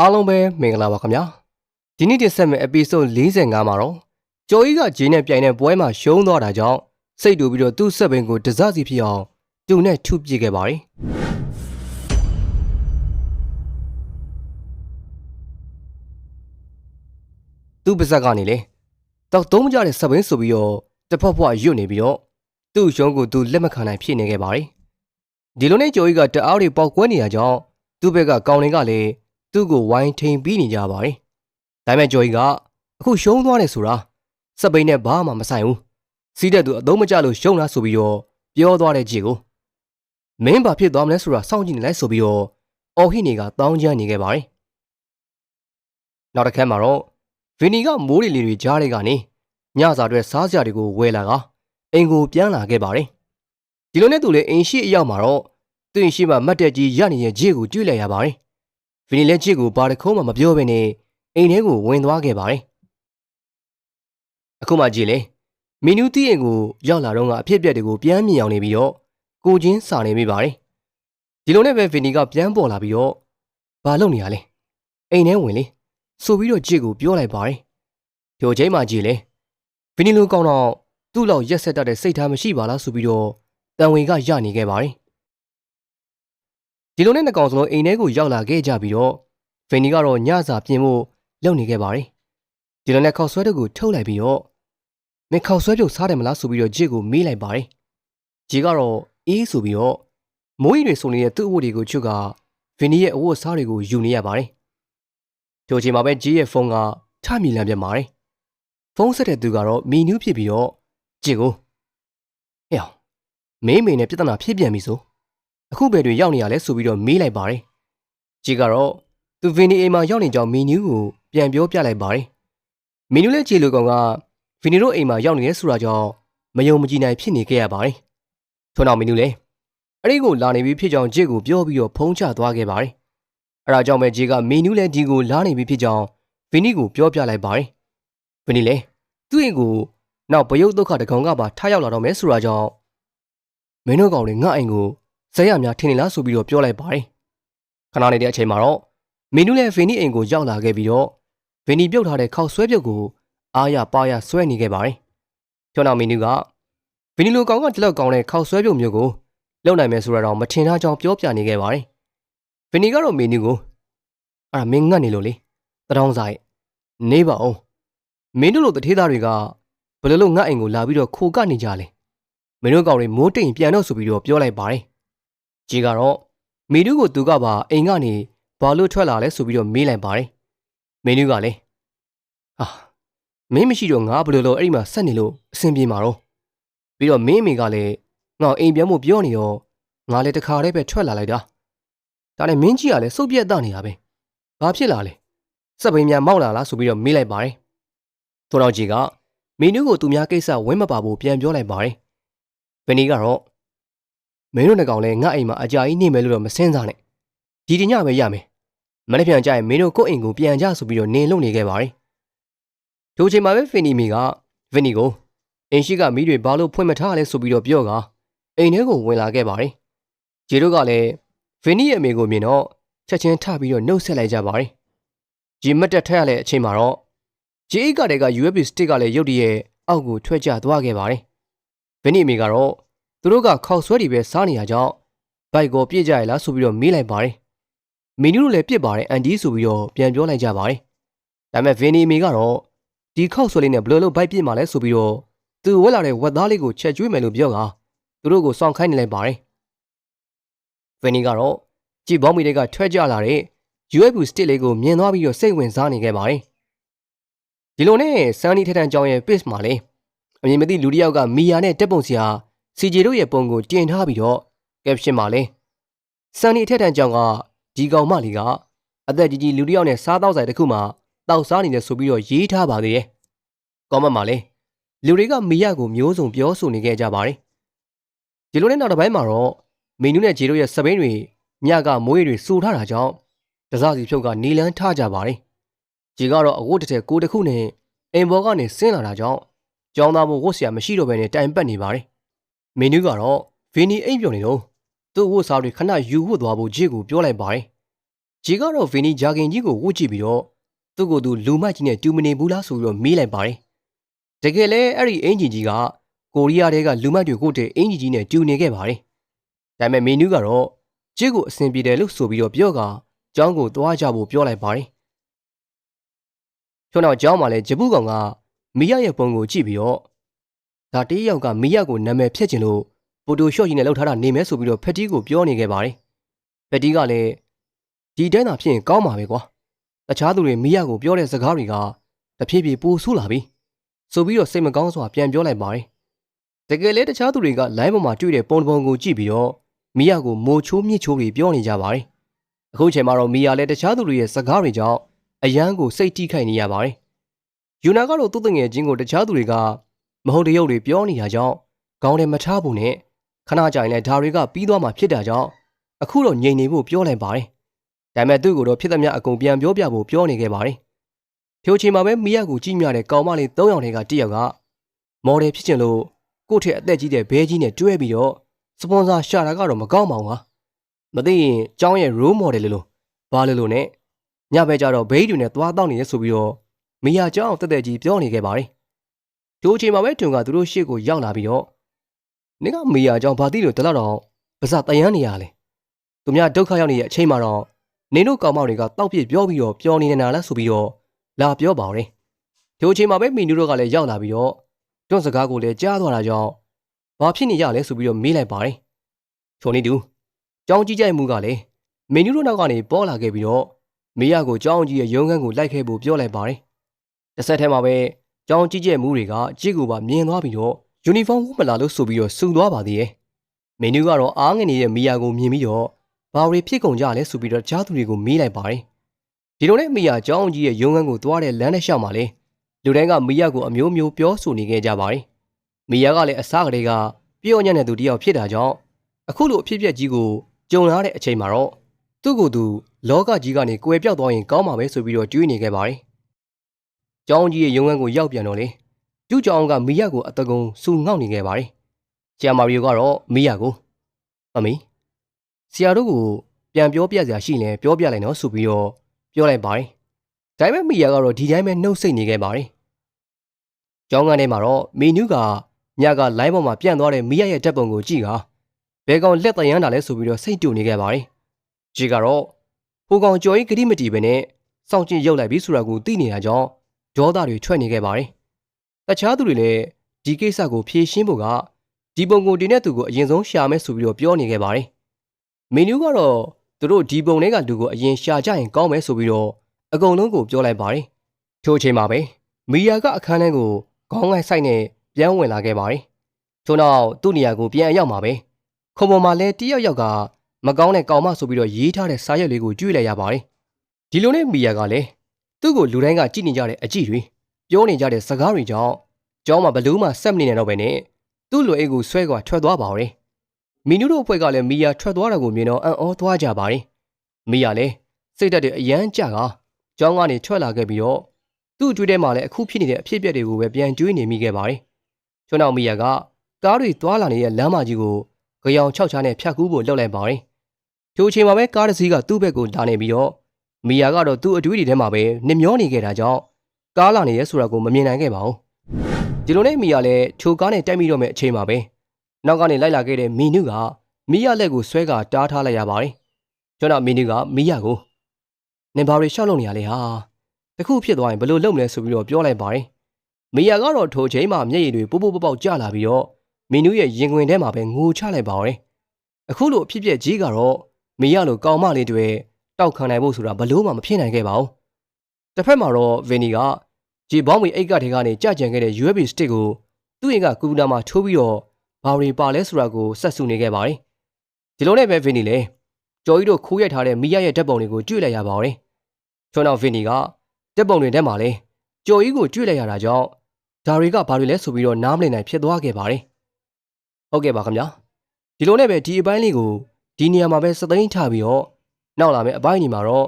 အားလုံးပဲမင်္ဂလာပါခင်ဗျာဒီနေ့တင်ဆက်မယ့် episode 45မှာတော့ကျော်ကြီးကဂျင်းနဲ့ပြိုင်တဲ့ပွဲမှာရှုံးသွားတာကြောင့်စိတ်တူပြီးတော့သူ့ဆက်ပင်ကိုတစစီဖြစ်အောင်သူနဲ့ထုပြစ်ခဲ့ပါတယ်သူ့ပါဇက်ကနေလေတော့သုံးမကြတဲ့ဆက်ပင်ဆိုပြီးတော့တစ်ဖက်ဖွာရွတ်နေပြီးတော့သူ့ရှုံးကိုသူလက်မခံနိုင်ဖြစ်နေခဲ့ပါတယ်ဒီလိုနဲ့ကျော်ကြီးကတအားတွေပေါက်ကွဲနေရကြောင်းသူ့ဘက်ကကောင်းလင်ကလည်း သူ့ကိုဝိုင်းထိန်ပြီးနေကြပါတယ်။ဒါပေမဲ့ဂျော်ကြီးကအခုရှုံးသွားတယ်ဆိုတာစပိန်နဲ့ဘာမှမဆိုင်ဘူး။စီးတဲ့သူအသုံးမကျလို့ရှုံးလားဆိုပြီးတော့ပြောသွားတဲ့ကြည်ကိုမင်းဘာဖြစ်သွားမလဲဆိုတာစောင့်ကြည့်နေလိုက်ဆိုပြီးတော့အော်ဟိနေကတောင်းကျမ်းနေခဲ့ပါတယ်။နောက်တစ်ခါမှာတော့ဗီနီကမိုးရီလီတွေကြားတွေကနေညစာအတွက်စားစရာတွေကိုဝယ်လာကအိမ်ကိုပြန်လာခဲ့ပါတယ်။ဒီလိုနဲ့သူလည်းအိမ်ရှိအရောက်မှာတော့သူ့အိမ်ရှိမှမတ်တက်ကြီးရနေတဲ့ကြည်ကိုကြွေးလိုက်ရပါတယ်။ ဗီနီလက်ချစ်ကိုဘာတစ်ခုမှမပြောဘဲနဲ့အိမ်ထဲကိုဝင်သွားခဲ့ပါတယ်။အခုမှကြည့်လေမီနူးတီးအိမ်ကိုရောက်လာတော့ကအဖြစ်အပျက်တွေကိုပြန်မြင်အောင်နေပြီးတော့ကိုချင်းစာနေမိပါတယ်။ဒီလိုနဲ့ပဲဗီနီကပြန်ပေါ်လာပြီးတော့ဘာလုပ်နေရလဲ။အိမ်ထဲဝင်လေဆိုပြီးတော့ကြစ်ကိုပြောလိုက်ပါတယ်။ဒီချိန်မှကြည့်လေဗီနီလိုကောင်းတော့သူ့လောက်ရက်ဆက်တတ်တဲ့စိတ်ထားမရှိပါလားဆိုပြီးတော့တန်ဝင်ကရနေခဲ့ပါတယ်။ ဒီလိုနဲ့နှစ်ကောင်စလုံးအိမ်ထဲကိုရောက်လာခဲ့ကြပြီးတော့ဗင်နီကတော့ညစာပြင်ဖို့လုပ်နေခဲ့ပါတယ်။ဒီလိုနဲ့ခောက်ဆွဲတို့ကိုထုတ်လိုက်ပြီးတော့မင်းခောက်ဆွဲပြုတ်စားတယ်မလားဆိုပြီးတော့ဂျစ်ကိုမေးလိုက်ပါတယ်။ဂျစ်ကတော့အေးဆိုပြီးတော့မိုးရီတွေစုံနေတဲ့သူ့အဝတ်တွေကိုချွတ်ကဗင်နီရဲ့အဝတ်စားတွေကိုယူနေရပါတယ်။ထိုချိန်မှာပဲဂျစ်ရဲ့ဖုန်းကထမြည်လမ်းပြပါတယ်။ဖုန်းဆက်တဲ့သူကတော့မီနူးဖြစ်ပြီးတော့ဂျစ်ကိုဟဲ့အောင်မင်းမေနဲ့ပြဿနာဖြစ်ပြန်ပြီဆို အခုဘယ်တွေရောက်နေရလဲဆိုပြီးတော့မေးလိုက်ပါတယ်။ဂျစ်ကတော့သူဗီနီအိမ်မှာရောက်နေကြောင်းမီနူးကိုပြန်ပြောပြလိုက်ပါတယ်။မီနူးလည်းဂျီလိုကောင်ကဗီနီတို့အိမ်မှာရောက်နေတယ်ဆိုတာကြောင့်မယုံမကြည်နိုင်ဖြစ်နေခဲ့ရပါတယ်။ထို့နောက်မီနူးလည်းအဲ့ဒီကိုလာနေပြီဖြစ်ကြောင်းဂျစ်ကိုပြောပြီးတော့ဖုံးချသွားခဲ့ပါတယ်။အဲဒါကြောင့်ပဲဂျစ်ကမီနူးလည်းဒီကိုလာနေပြီဖြစ်ကြောင်းဗီနီကိုပြောပြလိုက်ပါတယ်။ဗီနီလည်းသူ့အိမ်ကိုနောက်ဘယုတ်ဒုက္ခတကောင်ကပါထားရောက်လာတော့မယ်ဆိုတာကြောင့်မင်းတို့ကောင်တွေငါ့အိမ်ကို ဇက်ရများထင်နေလားဆိုပြီးတော့ပြောလိုက်ပါတယ်။ခဏနေတဲ့အချိန်မှာတော့မင်းတို့လည်းဗီနီအိမ်ကိုရောက်လာခဲ့ပြီးတော့ဗီနီပြုတ်ထားတဲ့ခောက်ဆွဲပြုတ်ကိုအားရပါရဆွဲနေခဲ့ပါတယ်။ကျောင်းတော်မင်းတို့ကဗီနီလိုကောင်ကတလောက်ကောင်းတဲ့ခောက်ဆွဲပြုတ်မျိုးကိုလုံနိုင်မယ်ဆိုတာတော့မထင်သားကြောင်ပြောပြနေခဲ့ပါတယ်။ဗီနီကတော့မင်းတို့ကိုအဲ့ဒါမင်းငတ်နေလို့လေတထောင်းဆိုင်နေပါအောင်မင်းတို့လိုတထေးသားတွေကဘယ်လိုလုပ်ငတ်အိမ်ကိုလာပြီးတော့ခိုကနေကြလဲမင်းတို့ကောင်တွေမိုးတိမ်ပြန်တော့ဆိုပြီးတော့ပြောလိုက်ပါတယ်။ ကြီးကတော့မီနူးကိုသူကပါအိမ်ကနေဘာလို့ထွက်လာလဲဆိုပြီးတော့မေးလိုက်ပါတယ်။မင်းနူးကလည်းဟာမင်းမရှိတော့ငါဘယ်လိုလုပ်အဲ့ဒီမှာဆက်နေလို့အဆင်ပြေမှာတော့ပြီးတော့မင်းအမေကလည်းငါအိမ်ပြန်ဖို့ပြောနေတော့ငါလည်းတခါတည်းပဲထွက်လာလိုက်တာဒါနဲ့မင်းကြီးကလည်းစုပ်ပြက်တနေတာပဲဘာဖြစ်လာလဲစက်ပိန်များမောက်လာလားဆိုပြီးတော့မေးလိုက်ပါတယ်ထို့နောက်ကြီးကမင်းနူးကိုသူများကိစ္စဝင်းမပါဘူးပြန်ပြောလိုက်ပါတယ်ဗနီကတော့ မင်းတို့နှစ်ကောင်လည်းငါအိမ်မှာအကြာကြီးနေမယ်လို့တော့မစင်းစားနဲ့ဒီတညပဲရမယ်မနေ့ပြန်ကြရင်မင်းတို့ကိုယ့်အိမ်ကိုပြန်ကြဆိုပြီးတော့နေလုံနေခဲ့ပါတယ်ထိုချိန်မှာပဲဖင်နီမီကဗင်နီကိုအင်ရှိကမိတွေဘာလို့ဖွင့်မထားလဲဆိုပြီးတော့ပြောကအိမ်ထဲကိုဝင်လာခဲ့ပါတယ်ဂျေတို့ကလည်းဗင်နီရဲ့အမေကိုမြင်တော့ချက်ချင်းထပြီးတော့နှုတ်ဆက်လိုက်ကြပါတယ်ဂျီမတ်တက်ထက်ရတဲ့အချိန်မှာတော့ဂျီအိတ်ကတည်းက USB stick ကလည်းရုတ်တရက်အောက်ကိုထွက်ကျသွားခဲ့ပါတယ်ဗင်နီအမေကတော့ သူတို့ကခောက်ဆွဲတွေပဲစားနေရကြောင်းဘိုက်ကိုပြစ်ကြရလားဆိုပြီးတော့မေးလိုက်ပါတယ်မီနူတို့လည်းပြစ်ပါတယ်အန်ဒီဆိုပြီးတော့ပြန်ပြောလိုက်ကြပါတယ်ဒါပေမဲ့ဗင်နီအမေကတော့ဒီခောက်ဆွဲလေးနဲ့ဘယ်လိုလုပ်ဘိုက်ပြစ်မှာလဲဆိုပြီးတော့သူဝက်လာတဲ့ဝက်သားလေးကိုချက်ကျွေးမယ်လို့ပြောကသူတို့ကိုစောင့်ခိုင်းနေလိုက်ပါတယ်ဗင်နီကတော့ကြည်ဘောင်းမီတွေကထွက်ကြလာတဲ့ UFO stick လေးကိုမြင်သွားပြီးတော့စိတ်ဝင်စားနေခဲ့ပါတယ်ဒီလိုနဲ့ဆန်နီထက်တန်ကြောင်ရဲ့ page မှာလေအမြင်မသိလူတစ်ယောက်ကမီယာနဲ့တက်ပုံစရာ စီဂျီတို့ရဲ့ပုံကိုတင်ထားပြီးတော့ caption မှာလဲဆန်နီအထက်တန်းကြောင့်ကဒီကောင်မလေးကအသက်ကြီးကြီးလူတစ်ယောက်နဲ့စားသောက်ဆိုင်တစ်ခုမှာတောက်စားနေတယ်ဆိုပြီးတော့ရေးထားပါသေးတယ်။ comment မှာလဲလူတွေကမိရကိုမျိုးစုံပြောဆိုနေခဲ့ကြပါတယ်။ဒီလိုနဲ့နောက်တစ်ပိုင်းမှာတော့မင်းနူးနဲ့ဂျေတို့ရဲ့စပိန်တွေညကမိုးရေတွေစူထားတာကြောင့်တစားစီဖြုတ်ကနေလန်းထကြပါတယ်။ဂျေကတော့အဝတ်တစ်ထည်ကိုတစ်ခုနဲ့အိမ်ဘောကနေဆင်းလာတာကြောင့်ကျောင်းသားဘို့ဝတ်ဆရာမရှိတော့ဘဲနဲ့တိုင်ပတ်နေပါတယ်။ မီနူးကတော့ဗီနီအိမ်ပြော်နေတော့သူ့ဝတ်စားတွေခဏယူဝတ်သွားဖို့ဂျေကိုပြောလိုက်ပါတယ်ဂျီကတော့ဗီနီဂျာကင်ကြီးကိုဝှက်ကြည့်ပြီးတော့သူ့ကိုယ်သူလူမိုက်ကြီးနဲ့တူမနေဘူးလားဆိုပြီးတော့မေးလိုက်ပါတယ်တကယ်လဲအဲ့ဒီအင်ဂျီကြီးကကိုရီးယားတဲကလူမိုက်တွေကိုတဲ့အင်ဂျီကြီးနဲ့တူနေခဲ့ပါတယ်ဒါပေမဲ့မီနူးကတော့ဂျစ်ကိုအဆင်ပြေတယ်လို့ဆိုပြီးတော့ပြောကကျောင်းကိုသွားကြဖို့ပြောလိုက်ပါတယ်ကျွန်တော်ကျောင်းမှာလဲဂျပူကောင်ကမီယာရဲ့ပုံကိုကြည့်ပြီးတော့ ဒါတေးရောက်ကမီယာကိုနာမည်ဖြတ်ချင်လို့ပိုတိုရှော့ကြီးနဲ့လောက်ထားတာနေမဲဆိုပြီးတော့ဖက်တီကိုပြောနေခဲ့ပါတယ်ဖက်တီကလည်းဒီတိုင်းသာဖြစ်ရင်ကောင်းပါပဲကွာတခြားသူတွေမီယာကိုပြောတဲ့စကားတွေကတဖြည်းဖြည်းပိုဆိုးလာပြီဆိုပြီးတော့စိတ်မကောင်းစွာပြန်ပြောလိုက်ပါတယ်တကယ်လဲတခြားသူတွေကလိုင်းပေါ်မှာတွေ့တဲ့ပုံတစ်ပုံကိုကြည့်ပြီးတော့မီယာကိုမိုချိုးမြစ်ချိုးတွေပြောနေကြပါတယ်အခုချိန်မှာတော့မီယာလည်းတခြားသူတွေရဲ့စကားတွေကြောင့်အယမ်းကိုစိတ်ထိခိုက်နေရပါတယ်ယူနာကတော့သူ့တငယ်ချင်းကိုတခြားသူတွေက မဟုတ်တရုပ်တွေပြောနေတာကြောင့်ခေါင်းထဲမထားဖို့နဲ့ခဏကြာရင်လည်းဒါတွေကပြီးသွားမှဖြစ်တာကြောင့်အခုတော့ငြိမ်နေဖို့ပြောလိုက်ပါတယ်ဒါပေမဲ့သူ့ကိုတော့ဖြစ်သမျှအကုန်ပြန်ပြောပြဖို့ပြောနေခဲ့ပါတယ်ဖြိုချီမှာပဲမိရကိုကြည့်မြတဲ့ကောင်မလေး၃ယောက်ထဲကတစ်ယောက်ကမော်ဒယ်ဖြစ်ချင်လို့ကို့ထက်အသက်ကြီးတဲ့ဘဲကြီးနဲ့တွဲပြီးတော့စပွန်ဆာရှာတာကတော့မကောင်းပါဘူးဟာမသိရင်ကျောင်းရဲ့ role model လို့ဘာလို့လို့နဲ့ညဘက်ကျတော့ဘေးတွေနဲ့သွားတောက်နေရဆိုပြီးတော့မိယာကျောင်းတက်တက်ကြီးပြောနေခဲ့ပါတယ် ဒီအချိန်မှာပဲတွန်ကသူတို့ရှေ့ကိုရောက်လာပြီးတော့နင်ကမိယာကျောင်းဘာသိလို့တလောက်တော့ပါစတယန်းနေရလဲသူများဒုက္ခရောက်နေတဲ့အချိန်မှာတော့နင်တို့ကောင်မတွေကတောက်ပြစ်ပြောပြီးတော့ပြောနေနေတာလားဆိုပြီးတော့လာပြောပါဦး။ဒီအချိန်မှာပဲမီနူတို့ကလည်းရောက်လာပြီးတော့တွန့်စကားကိုလည်းကြားသွားတာကြောင့်ဘာဖြစ်နေရလဲဆိုပြီးတော့မေးလိုက်ပါတယ်။ချုံနေတူကြောင်းကြီးကြိုက်မှုကလည်းမီနူတို့နောက်ကနေပေါ်လာခဲ့ပြီးတော့မေးရကိုကြောင်းကြီးရဲ့ရုံးခန်းကိုလိုက်ခဲ့ဖို့ပြောလိုက်ပါတယ်။တစ်ဆက်တည်းမှာပဲ ကြောင်းကြီးကြဲမှုတွေကကြည့်ကိုပါမြင်သွားပြီးတော့ယူနီဖောင်းဝတ်မလာလို့ဆိုပြီးတော့စုသွားပါသေးတယ်။မီနူကတော့အားငယ်နေတဲ့မီယာကိုမြင်ပြီးတော့ဘာတွေဖြစ်ကုန်ကြလဲဆိုပြီးတော့ကြားသူတွေကိုမေးလိုက်ပါတယ်ဒီလိုနဲ့မိယာကျောင်းကြီးရဲ့ရုံးခန်းကိုသွားတဲ့လမ်းနဲ့ရှောက်မှာလေလူတိုင်းကမိယာကိုအမျိုးမျိုးပြောဆိုနေခဲ့ကြပါတယ်မိယာကလည်းအစားကလေးကပြောညံ့တဲ့သူတယောက်ဖြစ်တာကြောင့်အခုလိုအဖြစ်အပျက်ကြီးကိုကြုံလာတဲ့အချိန်မှာတော့သူ့ကိုယ်သူလောကကြီးကနေကွယ်ပြောက်သွားရင်ကောင်းမှာပဲဆိုပြီးတော့တွေးနေခဲ့ပါတယ် ကျောင်းကြီးရဲ့ရုံးခန်းကိုရောက်ပြန်တော့လေကျူးကျောင်းကမိယာကိုအတကုံစူငေါက်နေခဲ့ပါတယ်ကျာမာရီယိုကတော့မိယာကိုအမေဆရာတို့ကိုပြန်ပြောပြစရာရှိရင်ပြောပြလိုက်နော်ဆိုပြီးတော့ပြောလိုက်ပါတယ်။ဒါပေမဲ့မီယာကတော့ဒီတိုင်းပဲနှုတ်ဆက်နေခဲ့ပါတယ်။ကျောင်းကနေမှာတော့မီနူးကညကလိုင်းပေါ်မှာပြန့်သွားတဲ့မီယာရဲ့တက်ပုံကိုကြည့်ကဘဲကောင်လက်တရမ်းတာလဲဆိုပြီးတော့စိတ်တူနေခဲ့ပါတယ်။ဂျီကတော့ဟိုကောင်ကြော်ကြီးဂတိမတီပဲနဲ့စောင့်ကြည့်ရုပ်လိုက်ပြီးဆိုတာကိုသိနေတာကြောင့် ဒေါသတွေထွက်နေခဲ့ပါတယ်။တခြားသူတွေလည်းဒီကိစ္စကိုဖြေရှင်းဖို့ကဒီပုံကိုတင်တဲ့သူကိုအရင်ဆုံးရှာမယ်ဆိုပြီးတော့ပြောနေခဲ့ပါတယ်။မီနူးကတော့သူတို့ဒီပုံထဲကလူကိုအရင်ရှာကြရင်ကောင်းမယ်ဆိုပြီးတော့အကုန်လုံးကိုပြောလိုက်ပါတယ်။ထို့အချိန်မှာပဲမီယာကအခန်းထဲကိုခေါင်းငိုက်ဆိုင်နဲ့ပြန်ဝင်လာခဲ့ပါတယ်။ထို့နောက်သူ့နေရာကိုပြန်အရောက်မှာပဲခုံပေါ်မှာလဲတယောက်ယောက်ကမကောင်းတဲ့ကောင်မဆိုပြီးတော့ရေးထားတဲ့စာရွက်လေးကိုကြွေးလိုက်ရပါတယ်။ဒီလိုနဲ့မီယာကလည်း သူ့ကိုလူတိုင်းကကြည့်နေကြတဲ့အကြည့်တွေပြောနေကြတဲ့စကားတွေကြောင့်ကျောင်းမှာဘလူးမှဆက်မနေနိုင်တော့ပဲနဲ့သူ့လူအိတ်ကိုဆွဲကွာထွက်သွားပါတော့မီနူတို့အဖွဲ့ကလည်းမီယာထွက်သွားတာကိုမြင်တော့အံ့ဩသွားကြပါတယ်။မီယာလည်းစိတ်တက်တဲ့အရန်ကြကကျောင်းကနေထွက်လာခဲ့ပြီးတော့သူ့အတွေ့ထဲမှာလည်းအခုဖြစ်နေတဲ့အဖြစ်အပျက်တွေကိုပဲပြန်တွေးနေမိခဲ့ပါတယ်။ကျွန်းတော်မီယာကကားတွေသွားလာနေတဲ့လမ်းမကြီးကိုကြောင်၆ချားနဲ့ဖြတ်ကူးဖို့လှုပ်လိုက်ပါတယ်။ထိုအချိန်မှာပဲကားတစ်စီးကသူ့ဘက်ကိုလာနေပြီးတော့ မီယာကတော့သူ့အတွေ့အထိထဲမှာပဲနှမျောနေခဲ့တာကြောင့်ကားလာနေရဲဆိုတာကိုမမြင်နိုင်ခဲ့ပါဘူး။ဒီလိုနဲ့မီယာလည်းထိုကားနဲ့တိုက်မိတော့မဲ့အချိန်မှာပဲနောက်ကနေလိုက်လာခဲ့တဲ့မီနုကမီယာလက်ကိုဆွဲကတားထားလိုက်ရပါတယ်။ကျွန်တော်မီနုကမီယာကိုနင်ဘာတွေရှောက်လုပ်နေရလဲဟာတခုဖြစ်သွားရင်ဘယ်လိုလုပ်မလဲဆိုပြီးတော့ပြောလိုက်ပါတယ်။မီယာကတော့ထိုချိန်မှာမျက်ရည်တွေပို့ပို့ပေါက်ပေါက်ကျလာပြီးတော့မီနုရဲ့ရင်ခွင်ထဲမှာပဲငိုချလိုက်ပါတယ်။အခုလိုအဖြစ်ပြက်ကြီးကတော့မီယာလိုကောင်မလေးတွေ တောက်ခံနိုင်ဖို့ဆိုတာဘလို့မှမဖြစ်နိုင်ခဲ့ပါဘူး။တစ်ဖက်မှာတော့ဗင်နီကဂျီဘောင်းမီအိတ်ကထဲကနေကြကြံခဲ့တဲ့ USB stick ကိုသူ့အိမ်ကကွန်ပျူတာမှာထိုးပြီးတော့ဘာတွေပါလဲဆိုတာကိုဆက်စုနေခဲ့ပါတယ်။ဒီလိုနဲ့ပဲဗင်နီလည်းကျော်ကြီးတို့ခိုးရိုက်ထားတဲ့မီယာရဲ့ဓာတ်ပုံတွေကိုကြွေလိုက်ရပါတယ်။ထွန်းတော့ဗင်နီကဓာတ်ပုံတွေထဲမှာလဲကျော်ကြီးကိုကြွေလိုက်ရတာကြောင့်ဒါတွေကဘာတွေလဲဆိုပြီးတော့နားမလည်နိုင်ဖြစ်သွားခဲ့ပါတယ်။ဟုတ်ကဲ့ပါခင်ဗျာ။ဒီလိုနဲ့ပဲဒီအပိုင်းလေးကိုဒီနေရာမှာပဲစသိန်းထားပြီးတော့ နောက်လာမယ့်အပိုင်းဒီမှာတော့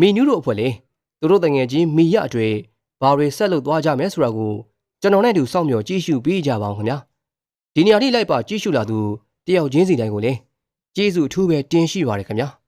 မီနူးတို့အဖွဲ့လေသူတို့တငယ်ချင်းမီရအတွေ့ဘာတွေဆက်လုပ်သွားကြမယ်ဆိုတာကိုကျွန်တော်နဲ့တူစောင့်မျှော်ကြည့်ရှုပေးကြပါအောင်ခင်ဗျာ။ဒီနေရာထိလိုက်ပါကြည့်ရှုလာသူတယောက်ချင်းစီတိုင်းကိုလည်းကျေးဇူးအထူးပဲတင်ရှိပါရခင်ဗျာ။